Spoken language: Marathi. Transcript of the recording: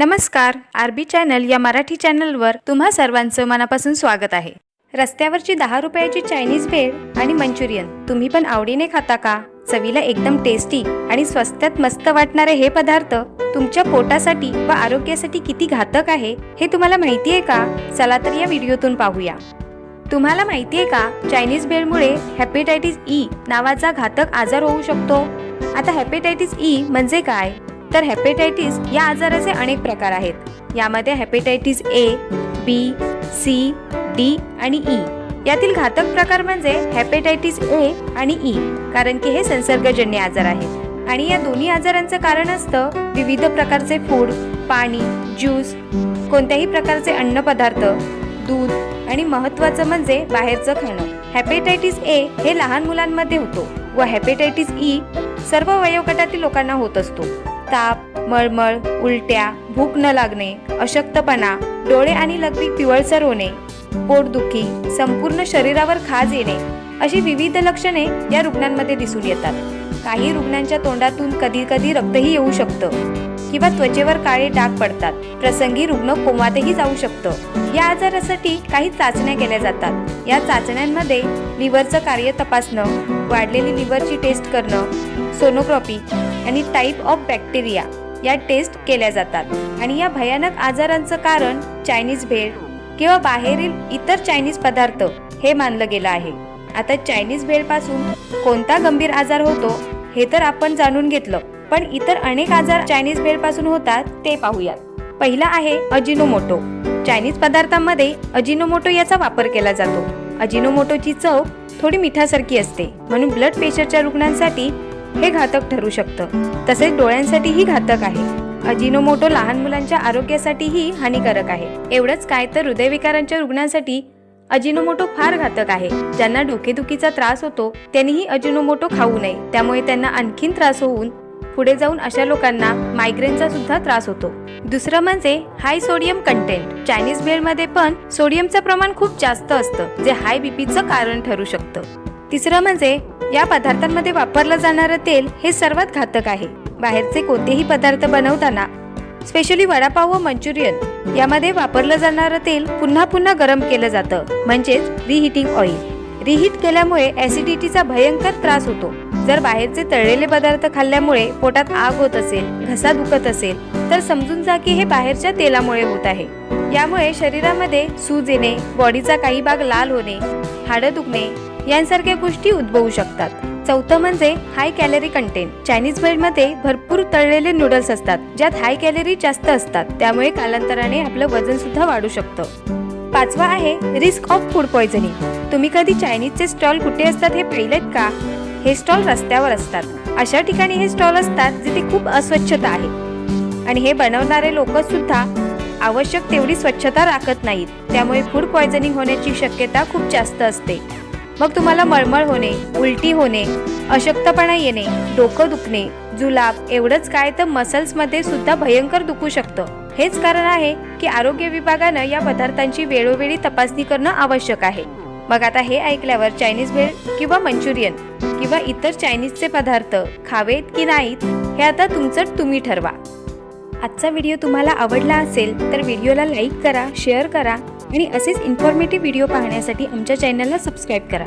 नमस्कार आर बी चॅनल या मराठी चॅनलवर तुम्हा सर्वांचं मनापासून स्वागत आहे. रस्त्यावरची दहा रुपयाची चायनीज भेळ आणि मंचुरियन तुम्ही पण आवडीने खाता का? चवीला एकदम टेस्टी आणि स्वस्तात मस्त वाटणारे हे पदार्थ तुमच्या पोटासाठी व आरोग्यासाठी किती घातक आहे हे तुम्हाला माहिती आहे का? चला तर या व्हिडिओतून पाहूया. तुम्हाला माहिती आहे का चायनीज भेळमुळे हेपेटायटिस ई e नावाचा घातक आजार होऊ शकतो? आता हेपेटायटिस ई e म्हणजे काय? तर हेपेटायटिस या आजाराचे अनेक प्रकार आहेत. यामध्ये hepatitis A B C D आणि ई यातील घातक प्रकार म्हणजे हेपेटायटिस ए आणि ई कारण की हे संसर्गजन्य आजार आहेत. आणि या दोन्ही आजारांचं कारण असतं विविध प्रकारचे फूड पाणी ज्यूस कोणत्याही प्रकारचे अन्नपदार्थ दूध आणि महत्त्वाचं म्हणजे बाहेरचं खाणं. हेपेटायटिस ए हे लहान मुलांमध्ये होतो व हेपेटायटिस ई e सर्व वयोगटातील लोकांना होत असतो. ताप मळमळ उलट्या भूक न लागणे अशक्तपणा डोळे आणि लघवी पिवळसर होणे पोटदुखी संपूर्ण शरीरावर खाज येणे अशी विविध लक्षणे या रुग्णांमध्ये दिसून येतात. काही रुग्णांच्या तोंडातून कधी कधी रक्तही येऊ शकतं किंवा त्वचेवर काळे डाग पडतात. प्रसंगी रुग्ण कोमातही जाऊ शकतं. या आजारासाठी काही चाचण्या केल्या जातात. या चाचण्यांमध्ये लिव्हरचं कार्य तपासणं वाढलेली लिव्हरची टेस्ट करणं सोनोग्राफी आणि टाईप ऑफ बॅक्टेरिया या टेस्ट केल्या जातात. आणि या भयानक आजारांचं कारण चायनीज भेळ किंवा बाहेरील इतर चायनीज पदार्थ हे मानलं गेलं आहे. आता चायनीज भेळपासून कोणता गंभीर आजार होतो हे तर आपण जाणून घेतलं. पण इतर अनेक आजार चायनीज भेळपासून होतात ते पाहूयात. पहिला आहे अजिनोमोटो. चायनीज पदार्थांमध्ये अजिनोमोटो याचा वापर केला जातो. अजिनोमोटोची चव थोडी मिठासारखी असते. म्हणून ब्लड प्रेशरच्या रुग्णांसाठी हे घातक ठरू शकतं. तसेच डोळ्यांसाठीही घातक आहे. अजिनोमोटो लहान मुलांच्या आरोग्यासाठीही हानिकारक आहे. एवढंच काय तर हृदयविकारांच्या रुग्णांसाठी अजिनोमोटो फार घातक आहे. ज्यांना डोकेदुखीचा त्रास होतो त्यांनीही अजिनोमोटो खाऊ नये. त्यामुळे त्यांना आणखीन त्रास होऊन पुढे जाऊन अशा लोकांना मायग्रेनचा सुद्धा त्रास होतो. दुसरं म्हणजे हाय सोडियम कंटेंट चायनीज भेळमध्ये पण सोडियमचं प्रमाण खूप जास्त असतं जे हाय बीपीचं कारण ठरू शकतं. तिसरं म्हणजे या पदार्थांमध्ये वापरलं जाणारं तेल हे सर्वात घातक आहे. बाहेरचे कोणतेही पदार्थ बनवताना स्पेशली वडापाव व मंचुरियन यामध्ये वापरलं जाणारं तेल पुन्हा पुन्हा गरम केलं जातं. म्हणजेच रिहिटिंग ऑइल रिहीट केल्यामुळे ऍसिडिटीचा भयंकर त्रास होतो. जर बाहेरचे तळलेले पदार्थ खाल्ल्यामुळे पोटात आग होत असेल घसा दुखत असेल तर समजून जा की हे बाहेरच्या तेलामुळे होत आहे. यामुळे शरीरामध्ये सूज येणे बॉडीचा काही भाग लाल होणे हाडं दुखणे यांसारख्या गोष्टी उद्भवू शकतात. चौथं म्हणजे हाय कॅलरी कंटेंट चायनीजमध्ये भरपूर तळलेले नूडल्स असतात ज्यात हाय कॅलरी जास्त असतात. त्यामुळे कालांतराने आपलं वजन सुद्धा वाढू शकतं. पाचवा आहे रिस्क ऑफ फूड पॉयझनिंग तुम्ही कधी चायनीजचे स्टॉल कुठे असतात हे पाहिलेत का? हे स्टॉल रस्त्यावर असतात. अशा ठिकाणी हे स्टॉल असतात जिथे खूप अस्वच्छता आहे. आणि हे बनवणारे लोक सुद्धा आवश्यक तेवढी स्वच्छता राखत नाहीत. त्यामुळे फूड पॉयझनिंग होण्याची शक्यता खूप जास्त असते. मग तुम्हाला मळमळ होणे उलटी होणे अशक्तपणा येणे डोकं दुखणे जुलाब एवढंच काय तर मसल्समध्ये सुद्धा भयंकर दुखू शकतं. हेच कारण आहे की आरोग्य विभागानं या पदार्थांची वेळोवेळी तपासणी करणं आवश्यक आहे. मग आता हे ऐकल्यावर चायनीज भेळ किंवा मंचुरियन किंवा इतर चायनीजचे पदार्थ खावेत की नाहीत हे आता तुमचं तुम्ही ठरवा. आजचा व्हिडिओ तुम्हाला आवडला असेल तर व्हिडिओला लाईक करा शेअर करा आणि असेच इन्फॉर्मेटिव्ह व्हिडिओ पाहण्यासाठी आमच्या चॅनलला सबस्क्राईब करा.